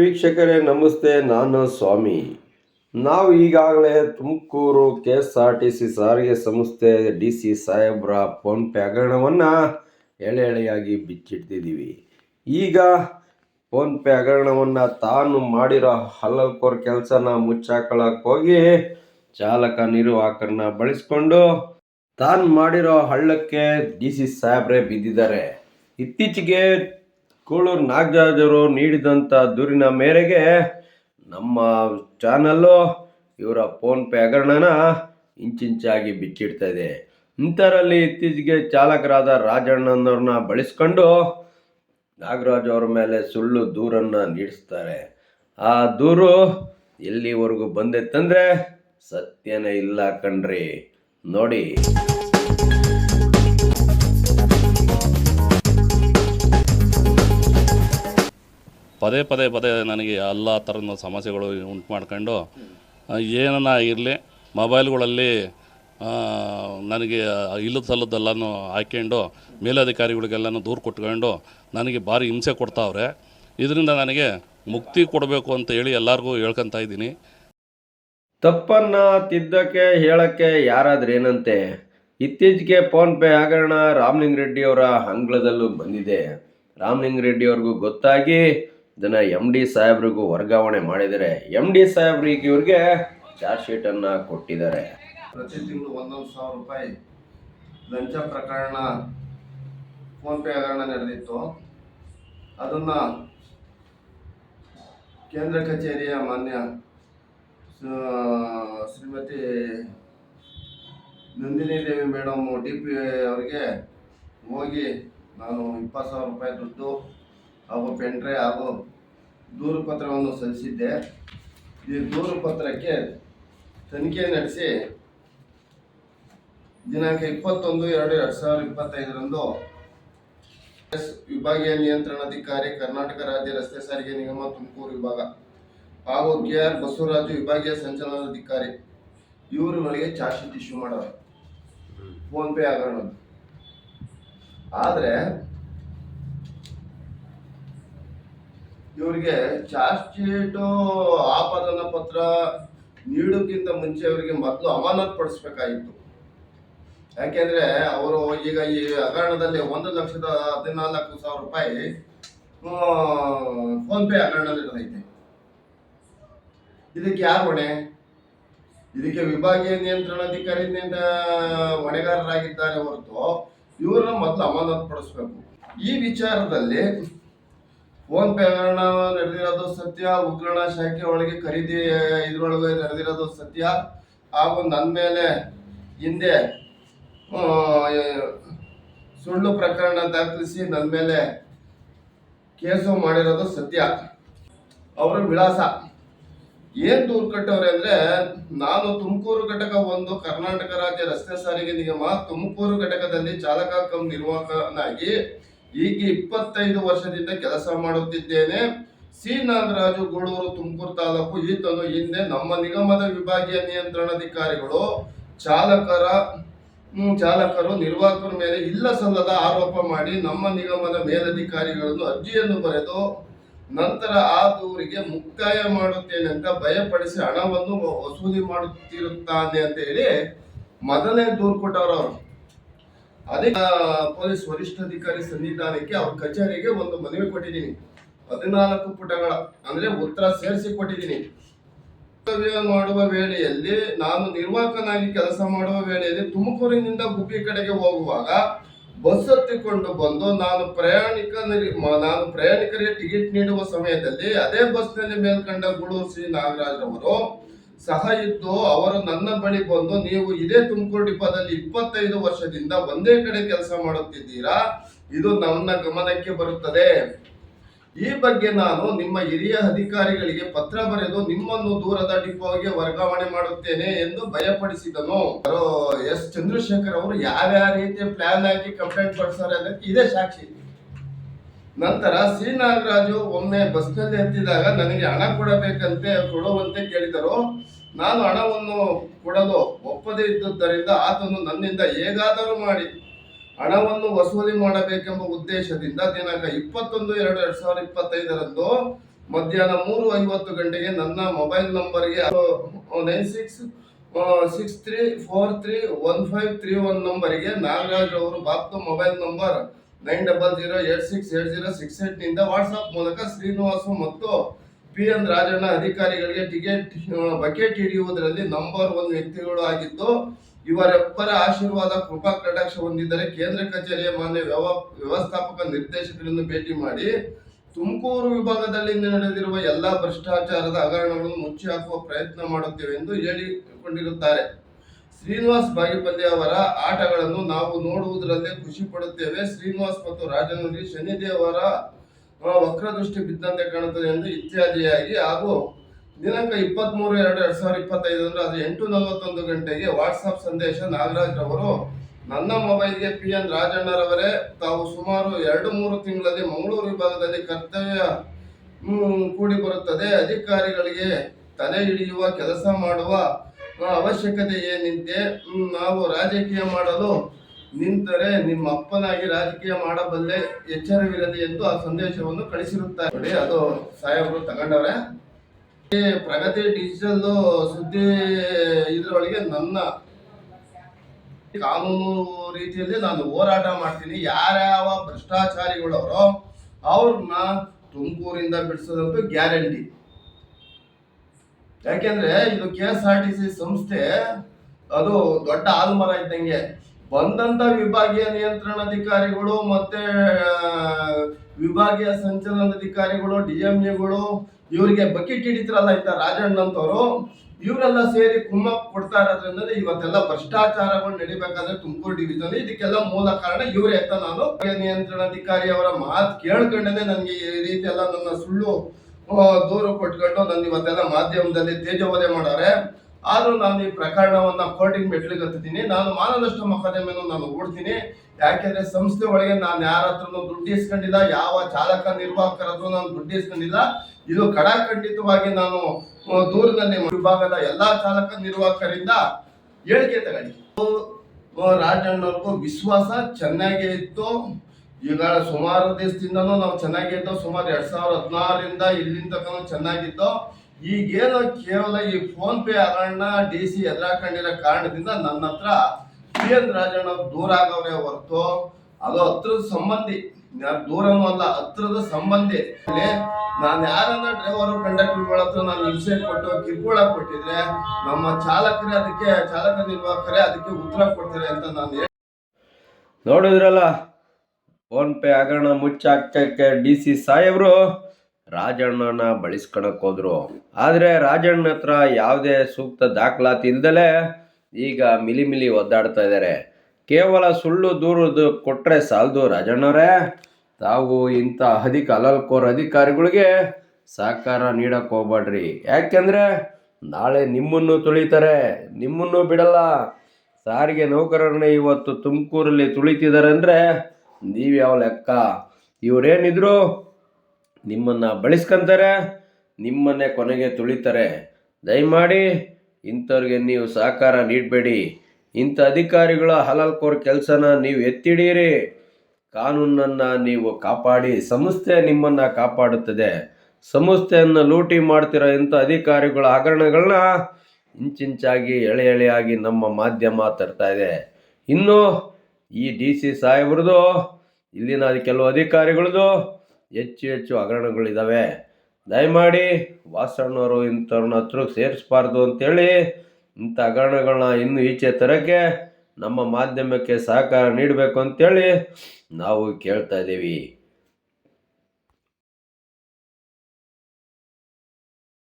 ವೀಕ್ಷಕರೇ, ನಮಸ್ತೆ, ನಾನು ಸ್ವಾಮಿ. ನಾವು ಈಗಾಗಲೇ Tumakuru K S R T C ಸಾರಿಗೆ ಸಂಸ್ಥೆ ಡಿ ಸಿ ಸಾಹೇಬ್ರ ಫೋನ್ಪೇ ಹಗರಣವನ್ನು ಎಳೆ ಎಳೆಯಾಗಿ ಬಿಚ್ಚಿಡ್ತಿದ್ದೀವಿ. ಈಗ ಫೋನ್ಪೇ ಹಗರಣವನ್ನು ತಾನು ಮಾಡಿರೋ ಹಲ್ಲಲ್ಕೋರ್ ಕೆಲಸನ ಮುಚ್ಚಾಕೊಳ್ಳೋಕೆ ಹೋಗಿ ಚಾಲಕ ನಿರ್ವಾಹಕರನ್ನ ಬಳಸ್ಕೊಂಡು ತಾನು ಮಾಡಿರೋ ಹಳ್ಳಕ್ಕೆ ಡಿ ಸಿ ಸಾಹೇಬ್ರೆ ಬಿದ್ದಿದ್ದಾರೆ. ಇತ್ತೀಚೆಗೆ ಕೂಳೂರು ನಾಗರಾಜರು ನೀಡಿದಂಥ ದೂರಿನ ಮೇರೆಗೆ ನಮ್ಮ ಚಾನಲ್ಲು ಇವರ ಫೋನ್ಪೇ ಹಗರಣನ ಇಂಚಿಂಚಾಗಿ ಬಿಚ್ಚಿಡ್ತಾ ಇದೆ. ಇಂಥರಲ್ಲಿ ಇತ್ತೀಚೆಗೆ ಚಾಲಕರಾದ ರಾಜಣ್ಣನವ್ರನ್ನ ಬಳಸ್ಕೊಂಡು ನಾಗರಾಜ್ ಅವರ ಮೇಲೆ ಸುಳ್ಳು ದೂರನ್ನು ನೀಡಿಸ್ತಾರೆ. ಆ ದೂರು ಎಲ್ಲಿವರೆಗೂ ಬಂದಿತ್ತಂದರೆ ಸತ್ಯನೇ ಇಲ್ಲ ಕಣ್ರಿ. ನೋಡಿ. ಪದೇ ಪದೇ ಪದೇ ನನಗೆ ಎಲ್ಲ ಥರದ ಸಮಸ್ಯೆಗಳು ಉಂಟು ಮಾಡ್ಕೊಂಡು ಏನನ್ನ ಆಗಿರಲಿ, ಮೊಬೈಲ್ಗಳಲ್ಲಿ ನನಗೆ ಇಲ್ಲದ ಸಲ್ಲದ್ದೆಲ್ಲನೂ ಹಾಕ್ಕೊಂಡು ಮೇಲಧಿಕಾರಿಗಳಿಗೆಲ್ಲನೂ ದೂರು ಕೊಟ್ಕೊಂಡು ನನಗೆ ಭಾರಿ ಹಿಂಸೆ ಕೊಡ್ತಾವ್ರೆ. ಇದರಿಂದ ನನಗೆ ಮುಕ್ತಿ ಕೊಡಬೇಕು ಅಂತ ಹೇಳಿ ಎಲ್ಲರಿಗೂ ಹೇಳ್ಕೊತಾ ಇದ್ದೀನಿ. ತಪ್ಪನ್ನ ತಿದ್ದಕ್ಕೆ, ಹೇಳಕ್ಕೆ ಯಾರಾದ್ರೇನಂತೆ ಇತ್ತೀಚೆಗೆ ಫೋನ್ ಪೇ ಹಗರಣ ರಾಮಲಿಂಗ ರೆಡ್ಡಿ ಅವರ ಅಂಗಳದಲ್ಲೂ ಬಂದಿದೆ. ರಾಮಲಿಂಗ ರೆಡ್ಡಿ ಅವ್ರಿಗೂ ಗೊತ್ತಾಗಿ ಇದನ್ನ ಎಂ ಡಿ ಸಾಹೇಬ್ರಿಗೂ ವರ್ಗಾವಣೆ ಮಾಡಿದರೆ ಎಂ ಡಿ ಸಾಹೇಬ್ರಿಗೆ ಇವ್ರಿಗೆ ಚಾರ್ಜ್ ಶೀಟ್ ಅನ್ನ ಕೊಟ್ಟಿದ್ದಾರೆ. ಪ್ರತಿ ತಿಂಗಳು ಒಂದೊಂದು ಸಾವಿರ ರೂಪಾಯಿ ಲಂಚ ಪ್ರಕರಣ ಫೋನ್ಪೇ ಹಗರಣ ನಡೆದಿತ್ತು. ಅದನ್ನು ಕೇಂದ್ರ ಕಚೇರಿಯ ಮಾನ್ಯ Shrimati Nandini Devi madam D P ಅವರಿಗೆ ಹೋಗಿ ನಾನು ಇಪ್ಪತ್ತು ಸಾವಿರ ರೂಪಾಯಿ ದುಡ್ಡು ಹಾಗೂ ಪೆಂಟ್ರೆ ಹಾಗೂ ದೂರು ಪತ್ರವನ್ನು ಸಲ್ಲಿಸಿದ್ದೆ. ಈ ದೂರು ಪತ್ರಕ್ಕೆ ತನಿಖೆ ನಡೆಸಿ ದಿನಾಂಕ ಇಪ್ಪತ್ತೊಂದು ಎರಡು ಎರಡು ಸಾವಿರದ ಇಪ್ಪತ್ತೈದರಂದು ಎಸ್ ವಿಭಾಗೀಯ ನಿಯಂತ್ರಣಾಧಿಕಾರಿ ಕರ್ನಾಟಕ ರಾಜ್ಯ ರಸ್ತೆ ಸಾರಿಗೆ ನಿಗಮ ತುಮಕೂರು ವಿಭಾಗ ಹಾಗೂ ಕೆ ಆರ್ ಬಸವರಾಜು ವಿಭಾಗೀಯ ಸಂಚಾಲನಾಧಿಕಾರಿ ಇವರುಗಳಿಗೆ ಚಾರ್ಜ್ ಶೀಟ್ ಇಶ್ಯೂ ಮಾಡೋರು. ಫೋನ್ಪೇ ಆಗೋಣ ಆದ್ರೆ ಇವರಿಗೆ ಚಾರ್ಜ್ ಶೀಟು, ಆಪಾದನ ಪತ್ರ ನೀಡೋಕ್ಕಿಂತ ಮುಂಚೆ ಅವರಿಗೆ ಮೊದಲು ಅಮಾನತ್ ಪಡಿಸ್ಬೇಕಾಗಿತ್ತು. ಯಾಕೆಂದ್ರೆ ಅವರು ಈಗ ಈ ಹಗರಣದಲ್ಲಿ ಒಂದು ಲಕ್ಷದ ಹದಿನಾಲ್ಕು ಸಾವಿರ ರೂಪಾಯಿ ಫೋನ್ ಪೇ ಹಗರಣ ನಡೆದೈತೆ ಇದಕ್ಕೆ ಯಾರು ಹೊಣೆ? ಇದಕ್ಕೆ ವಿಭಾಗೀಯ ನಿಯಂತ್ರಣಾಧಿಕಾರಿಯಿಂದ ಹೊಣೆಗಾರರಾಗಿದ್ದಾರೆ ಹೊರತು ಇವರನ್ನ ಮೊದಲು ಅಮಾನತ್ ಪಡಿಸ್ಬೇಕು. ಈ ವಿಚಾರದಲ್ಲಿ ಫೋನ್ ಪೇ ಹಗರಣ ನಡೆದಿರೋದು ಸತ್ಯ ಉಗ್ರಣ ಶಾಖೆ ಒಳಗೆ ಖರೀದಿ ಇದ್ರೊಳಗೆ ನಡೆದಿರೋದು ಸತ್ಯ. ಹಾಗೂ ನನ್ನ ಮೇಲೆ ಹಿಂದೆ ಸುಳ್ಳು ಪ್ರಕರಣ ದಾಖಲಿಸಿ ನನ್ನ ಮೇಲೆ ಕೇಸು ಮಾಡಿರೋದು ಸತ್ಯ. ಅವರ ವಿಳಾಸ. ಏನು ದೂರು ಕಟ್ಟವ್ರೆ ಅಂದರೆ, ನಾನು ತುಮಕೂರು ಘಟಕ ಒಂದು, ಕರ್ನಾಟಕ ರಾಜ್ಯ ರಸ್ತೆ ಸಾರಿಗೆ ನಿಗಮ ತುಮಕೂರು ಘಟಕದಲ್ಲಿ ಚಾಲಕ ಕಂ ನಿರ್ವಾಹಕನಾಗಿ ಈಗ ಇಪ್ಪತ್ತೈದು ವರ್ಷದಿಂದ ಕೆಲಸ ಮಾಡುತ್ತಿದ್ದೇನೆ. ಸಿ. ನಾಗರಾಜು ಗೂಡೂರು ತುಮಕೂರು ತಾಲೂಕು. ಈತನು ಹಿಂದೆ ನಮ್ಮ ನಿಗಮದ ವಿಭಾಗೀಯ ನಿಯಂತ್ರಣಾಧಿಕಾರಿಗಳು, ಚಾಲಕರ ಚಾಲಕರು, ನಿರ್ವಾಹಕರ ಮೇಲೆ ಇಲ್ಲ ಸಲ್ಲದ ಆರೋಪ ಮಾಡಿ ನಮ್ಮ ನಿಗಮದ ಮೇಲಧಿಕಾರಿಗಳನ್ನು ಅರ್ಜಿಯನ್ನು ಬರೆದು, ನಂತರ ಆ ದೂರಿಗೆ ಮುಕ್ತಾಯ ಮಾಡುತ್ತೇನೆ ಅಂತ ಭಯಪಡಿಸಿ ಹಣವನ್ನು ವಸೂಲಿ ಮಾಡುತ್ತಿರುತ್ತಾನೆ ಅಂತ ಹೇಳಿ ಮೊದಲನೇ ದೂರು ಕೊಟ್ಟವರು ಅವರು. ಅದೇ ಪೊಲೀಸ್ ವರಿಷ್ಠಾಧಿಕಾರಿ ಸನ್ನಿಧಾನಕ್ಕೆ ಅವ್ರ ಕಚೇರಿಗೆ ಒಂದು ಮನವಿ ಕೊಟ್ಟಿದ್ದೀನಿ. ಹದಿನಾಲ್ಕು ಪುಟಗಳ, ಅಂದ್ರೆ ಉತ್ತರ ಸೇರಿಸಿ ಕೊಟ್ಟಿದ್ದೀನಿ. ಮಾಡುವ ವೇಳೆಯಲ್ಲಿ ನಾನು ನಿರ್ವಾಹಕನಾಗಿ ಕೆಲಸ ಮಾಡುವ ವೇಳೆಯಲ್ಲಿ ತುಮಕೂರಿನಿಂದ ಗುಬ್ಬಿ ಕಡೆಗೆ ಹೋಗುವಾಗ ಬಸ್ ಹತ್ತಿಕೊಂಡು ಬಂದು ನಾನು ಪ್ರಯಾಣಿಕ ನಾನು ಪ್ರಯಾಣಿಕರಿಗೆ ಟಿಕೆಟ್ ನೀಡುವ ಸಮಯದಲ್ಲಿ ಅದೇ ಬಸ್ನಲ್ಲಿ ಮೇಲ್ಕಂಡ ಗುಳೂರು ಸಿ ನಾಗರಾಜ್ ಅವರು ಸಹ ಇದ್ದು ಅವರು ನನ್ನ ಬಳಿ ಬಂದು, ನೀವು ಇದೇ ತುಮಕೂರು ಡಿಪೋದಲ್ಲಿ ಇಪ್ಪತ್ತೈದು ವರ್ಷದಿಂದ ಒಂದೇ ಕಡೆ ಕೆಲಸ ಮಾಡುತ್ತಿದ್ದೀರಾ? ಇದು ನನ್ನ ಗಮನಕ್ಕೆ ಬರುತ್ತದೆ. ಈ ಬಗ್ಗೆ ನಾನು ನಿಮ್ಮ ಹಿರಿಯ ಅಧಿಕಾರಿಗಳಿಗೆ ಪತ್ರ ಬರೆದು ನಿಮ್ಮನ್ನು ದೂರದ ಡಿಪೋಗೆ ವರ್ಗಾವಣೆ ಮಾಡುತ್ತೇನೆ ಎಂದು ಭಯಪಡಿಸಿದನು. ಎಸ್. ಚಂದ್ರಶೇಖರ್ ಅವರು ಯಾವ್ಯಾವ ರೀತಿ ಪ್ಲಾನ್ ಹಾಕಿ ಕಂಪ್ಲೇಂಟ್ ಪಡಿಸ್ತಾರೆ ಅದಕ್ಕೆ ಇದೇ ಸಾಕ್ಷಿ. ನಂತರ ಸಿ. ನಾಗರಾಜು ಒಮ್ಮೆ ಬಸ್ನಲ್ಲಿ ಹತ್ತಿದಾಗ ನನಗೆ ಹಣ ಕೊಡಬೇಕಂತೆ ಕೊಡುವಂತೆ ಕೇಳಿದರು. ನಾನು ಹಣವನ್ನು ಕೊಡಲು ಒಪ್ಪದೇ ಇದ್ದುದರಿಂದ ಆತನು ನನ್ನಿಂದ ಹೇಗಾದರೂ ಮಾಡಿ ಹಣವನ್ನು ವಸೂಲಿ ಮಾಡಬೇಕೆಂಬ ಉದ್ದೇಶದಿಂದ ದಿನಾಂಕ ಇಪ್ಪತ್ತೊಂದು ಎರಡು ಎರಡ್ ಸಾವಿರದ ಇಪ್ಪತ್ತೈದರಂದು ಮಧ್ಯಾಹ್ನ ಮೂರು ಐವತ್ತು ಗಂಟೆಗೆ ನನ್ನ ಮೊಬೈಲ್ ನಂಬರ್ಗೆ nine six six three four three one five three one ನಂಬರ್ಗೆ ನಾಗರಾಜ್ ಅವರು ಬಾಪ್ತು mobile number nine double zero eight six eight zero six ಏಟ್ನಿಂದ WhatsApp ಮೂಲಕ ಶ್ರೀನಿವಾಸು ಮತ್ತು ಪಿ ಎನ್ ರಾಜಣ್ಣ ಅಧಿಕಾರಿಗಳಿಗೆ ಟಿಕೆಟ್, ಬಕೆಟ್ ಹಿಡಿಯುವುದರಲ್ಲಿ ನಂಬರ್ ಒನ್ ವ್ಯಕ್ತಿಗಳು ಆಗಿದ್ದು, ಇವರೊಬ್ಬರ ಆಶೀರ್ವಾದ ಕೃಪಾ ಕಟಾಕ್ಷ ಹೊಂದಿದ್ದರೆ ಕೇಂದ್ರ ಕಚೇರಿಯ ಮಾನ್ಯ ವ್ಯವ, ವ್ಯವಸ್ಥಾಪಕ ನಿರ್ದೇಶಕರನ್ನು ಭೇಟಿ ಮಾಡಿ, ತುಮಕೂರು ವಿಭಾಗದಲ್ಲಿ ನಡೆದಿರುವ ಎಲ್ಲಾ ಭ್ರಷ್ಟಾಚಾರದ ಹಗರಣಗಳನ್ನು ಮುಚ್ಚಿ ಹಾಕುವ ಪ್ರಯತ್ನ ಮಾಡುತ್ತೇವೆ ಎಂದು ಹೇಳಿಕೊಂಡಿರುತ್ತಾರೆ. ಶ್ರೀನಿವಾಸ್ ಬಾಗಿಪಲ್ಲಿ ಅವರ ಆಟಗಳನ್ನು ನಾವು ನೋಡುವುದರಲ್ಲೇ ಖುಷಿ ಪಡುತ್ತೇವೆ. ಶ್ರೀನಿವಾಸ್ ಮತ್ತು ರಾಜನಲ್ಲಿ ಶನಿದೇವರ ವಕ್ರದೃಷ್ಟಿ ಬಿದ್ದಂತೆ ಕಾಣುತ್ತದೆ ಎಂದು ಇತ್ಯಾದಿಯಾಗಿ ಹಾಗೂ ದಿನಾಂಕ ಇಪ್ಪತ್ಮೂರು ಎರಡು ಎರಡ್ ಸಾವಿರದ ಇಪ್ಪತ್ತೈದು ಅಂದ್ರೆ ಅದು ಎಂಟು ನಲವತ್ತೊಂದು ಗಂಟೆಗೆ ವಾಟ್ಸಪ್ ಸಂದೇಶ ನಾಗರಾಜ್ ರವರು, ನನ್ನ ಮೊಬೈಲ್ಗೆ ಪಿ ಎನ್ ರಾಜಣ್ಣರವರೇ, ತಾವು ಸುಮಾರು ಎರಡು ಮೂರು ತಿಂಗಳಲ್ಲಿ ಮಂಗಳೂರು ವಿಭಾಗದಲ್ಲಿ ಕರ್ತವ್ಯ ಕೂಡಿ ಬರುತ್ತದೆ. ಅಧಿಕಾರಿಗಳಿಗೆ ತಲೆ ಹಿಡಿಯುವ ಕೆಲಸ ಮಾಡುವ ಅವಶ್ಯಕತೆ ಏನಿದೆ ನಾವು ರಾಜಕೀಯ ಮಾಡಲು ನಿಂತರೆ ನಿಮ್ಮ ಅಪ್ಪನಾಗಿ ರಾಜಕೀಯ ಮಾಡಬಲ್ಲೆ ಎಚ್ಚರವಿರಲಿ ಎಂದು ಆ ಸಂದೇಶವನ್ನು ಕಳಿಸಿರುತ್ತಾರೆ. ನೋಡಿ, ಅದು ಸಾಹೇಬರು ತಗೊಂಡವ್ರೆ. ಪ್ರಗತಿ ಡಿಜಿಟಲ್ ಸುದ್ದಿ ಇದರೊಳಗೆ ನನ್ನ ಕಾನೂನು ರೀತಿಯಲ್ಲಿ ನಾನು ಹೋರಾಟ ಮಾಡ್ತೀನಿ. ಯಾರ್ಯಾವ ಭ್ರಷ್ಟಾಚಾರಿಗಳವರು ಅವ್ರನ್ನ ತುಮಕೂರಿಂದ ಬಿಡಿಸೋದಂತೂ ಗ್ಯಾರಂಟಿ. ಯಾಕೆಂದ್ರೆ ಇದು ಕೆ ಟಿ ಸಿ ಸಂಸ್ಥೆ, ಅದು ದೊಡ್ಡ ಆಲ್ಮರ ಇದ್ದಂಗೆ. ಬಂದಂತ ವಿಭಾಗೀಯ ನಿಯಂತ್ರಣಾಧಿಕಾರಿಗಳು ಮತ್ತೆ ಆ, ವಿಭಾಗೀಯ ಸಂಚಲನಾಧಿಕಾರಿಗಳು ಡಿ ಎಂ ಎಗಳು ಇವರಿಗೆ ಬಕೆಟ್ ಹಿಡಿತಾರಲ್ಲ ಇಂಥ ರಾಜಣ್ಣಂತವರು ಇವರೆಲ್ಲ ಸೇರಿ ಕುಮ್ಮಕ್ ಕೊಡ್ತಾ ಇರೋದ್ರಿಂದ ಇವತ್ತೆಲ್ಲ ಭ್ರಷ್ಟಾಚಾರಗಳು ನಡಿಬೇಕಾದ್ರೆ ತುಮಕೂರು ಡಿವಿಜನ್ ಇದಕ್ಕೆಲ್ಲ ಮೂಲ ಕಾರಣ ಇವರೇ ಅಂತ ನಾನು ನಿಯಂತ್ರಣಾಧಿಕಾರಿ ಅವರ ಮಾತು ಕೇಳ್ಕೊಂಡೇ ನನಗೆ ಈ ರೀತಿ ಎಲ್ಲ ನನ್ನ ಸುಳ್ಳು ದೂರು ಕೊಟ್ಕೊಂಡು ನನ್ನ ಇವತ್ತೆಲ್ಲ ಮಾಧ್ಯಮದಲ್ಲಿ ತೇಜೋವಧೆ ಮಾಡಾರೆ ಆದ್ರೂ ನಾನು ಈ ಪ್ರಕರಣವನ್ನು ಕೋರ್ಟಿಗೆ ಮೆಟ್ಲಿಗತ್ತಿದ್ದೀನಿ ನಾನು ಮಾನನಷ್ಟ ಮೊಕದ್ದಮೆಯನ್ನು ನಾನು ಓಡ್ತೀನಿ ಯಾಕೆಂದ್ರೆ ಸಂಸ್ಥೆ ಒಳಗೆ ನಾನು ಯಾರ ಹತ್ರನೂ ದುಡ್ಡು ಇಸ್ಕೊಂಡಿಲ್ಲ, ಯಾವ ಚಾಲಕ ನಿರ್ವಾಹಕರ ಹತ್ರ ನಾನು ದುಡ್ಡು ಇಸ್ಕೊಂಡಿಲ್ಲ. ಇದು ಕಡಾಖಂಡಿತವಾಗಿ ನಾನು ದೂರದಲ್ಲಿ ವಿಭಾಗದ ಎಲ್ಲಾ ಚಾಲಕ ನಿರ್ವಾಹಕರಿಂದ ಹೇಳಿಕೆ ತಗೊಂಡಿ ರಾಜಣ್ಣವ್ರಿಗೂ ವಿಶ್ವಾಸ ಚೆನ್ನಾಗೇ ಇತ್ತು. ಈಗ ಸುಮಾರು ದಿವಸದಿಂದನೂ ನಾವು ಚೆನ್ನಾಗಿದ್ದೋ ಸುಮಾರು ಎರಡ್ ಸಾವಿರದ ಹದಿನಾರರಿಂದ ಇಲ್ಲಿಂದ ಚೆನ್ನಾಗಿದ್ದೋ ಈಗೇನೋ ಕೇವಲ ಈ ಫೋನ್ ಪೇ ಹಗರಣ ಡಿ ಸಿ ಎದುರಾಕೊಂಡಿರೋ ಕಾರಣದಿಂದ ನನ್ನ ಹತ್ರ ಪಿ ಎನ್ ರಾಜಣ್ಣ ದೂರ ಆಗವ್ರೆ ಹೊರತು, ಅದು ಹತ್ರದ ಸಂಬಂಧಿ. ದೂರನೂ ಅಲ್ಲ, ಹತ್ರದ ಸಂಬಂಧಿ. ನಾನು ಯಾರನ್ನ ಡ್ರೈವರು ಕಂಡಕ್ಟರ್ಗಳ ಹತ್ರ ನಾನು ಹಿಂಸೆ ಕೊಟ್ಟು ಕಿರುಕುಳ ಕೊಟ್ಟಿದ್ರೆ, ನಮ್ಮ ಚಾಲಕರೇ ಅದಕ್ಕೆ, ಚಾಲಕ ನಿರ್ವಾಹಕರೇ ಅದಕ್ಕೆ ಉತ್ತರ ಕೊಡ್ತಾರೆ ಅಂತ ನಾನು ಹೇಳಿ ನೋಡಿದ್ರಲ್ಲ, ಫೋನ್ ಪೇ ಹಗರಣ ಮುಚ್ಚಾಕಕ್ಕೆ ಡಿ ಸಿ ಸಾಹೇಬರು ರಾಜಣ್ಣನ ಬಳಸ್ಕೊಳಕ್ ಹೋದ್ರು. ಆದರೆ ರಾಜಣ್ಣ ಹತ್ರ ಯಾವುದೇ ಸೂಕ್ತ ದಾಖಲಾತಿ ಇಲ್ದಲೇ ಈಗ ಮಿಲಿ ಮಿಲಿ ಒದ್ದಾಡ್ತಾ ಇದ್ದಾರೆ ಕೇವಲ ಸುಳ್ಳು ದೂರದ್ದು ಕೊಟ್ಟರೆ ಸಾಲದು ರಾಜಣ್ಣವರೇ. ತಾವು ಇಂಥ ಅಧಿಕ ಅಲಲ್ಕೋರ್ ಅಧಿಕಾರಿಗಳಿಗೆ ಸಹಕಾರ ನೀಡಕ್ಕೆ ಹೋಗ್ಬೇಡ್ರಿ ಯಾಕೆಂದರೆ ನಾಳೆ ನಿಮ್ಮನ್ನು ತುಳಿತಾರೆ. ನಿಮ್ಮನ್ನು ಬಿಡಲ್ಲ. ಸಾರಿಗೆ ನೌಕರರನ್ನ ಇವತ್ತು ತುಮಕೂರಲ್ಲಿ ತುಳಿತಿದ್ದಾರೆ ಅಂದರೆ ನೀವು ಯಾವ ಲೆಕ್ಕ? ಇವರೇನಿದ್ರು? ನಿಮ್ಮನ್ನು ಬಳಸ್ಕೊಂತಾರೆ, ನಿಮ್ಮನ್ನೇ ಕೊನೆಗೆ ತುಳಿತಾರೆ. ದಯಮಾಡಿ, ಇಂಥವ್ರಿಗೆ ನೀವು ಸಹಕಾರ ನೀಡಬೇಡಿ. ಇಂಥ ಅಧಿಕಾರಿಗಳ ಹಲಲ್ಕೋರ್ ಕೆಲಸನ ನೀವು ಎತ್ತಿಡೀರಿ. ಕಾನೂನನ್ನು ನೀವು ಕಾಪಾಡಿ, ಸಂಸ್ಥೆ ನಿಮ್ಮನ್ನು ಕಾಪಾಡುತ್ತದೆ. ಸಂಸ್ಥೆಯನ್ನು ಲೂಟಿ ಮಾಡ್ತಿರೋ ಇಂಥ ಅಧಿಕಾರಿಗಳ ಹಗರಣಗಳನ್ನ ಇಂಚಿಂಚಾಗಿ ಎಳೆ ಎಳೆಯಾಗಿ ನಮ್ಮ ಮಾಧ್ಯಮ ತರ್ತಾ ಇದೆ. ಇನ್ನು ಈ ಡಿ ಸಿ ಸಾಹೇಬ್ರದ್ದು ಇಲ್ಲಿನ ಕೆಲವು ಅಧಿಕಾರಿಗಳದ್ದು ಹೆಚ್ಚು ಹೆಚ್ಚು ಹಗರಣಗಳಿದ್ದಾವೆ ದಯಮಾಡಿ ವಾಸಣ್ಣವರು ಇಂಥವ್ರನ್ನ ಹತ್ರಕ್ಕೆ ಸೇರಿಸ್ಬಾರ್ದು ಅಂತೇಳಿ ಇಂಥ ಹಗರಣಗಳನ್ನ ಇನ್ನೂ ಈಚೆ ತರೋಕ್ಕೆ ನಮ್ಮ ಮಾಧ್ಯಮಕ್ಕೆ ಸಹಕಾರ ನೀಡಬೇಕು ಅಂತೇಳಿ ನಾವು ಕೇಳ್ತಾ ಇದ್ದೀವಿ.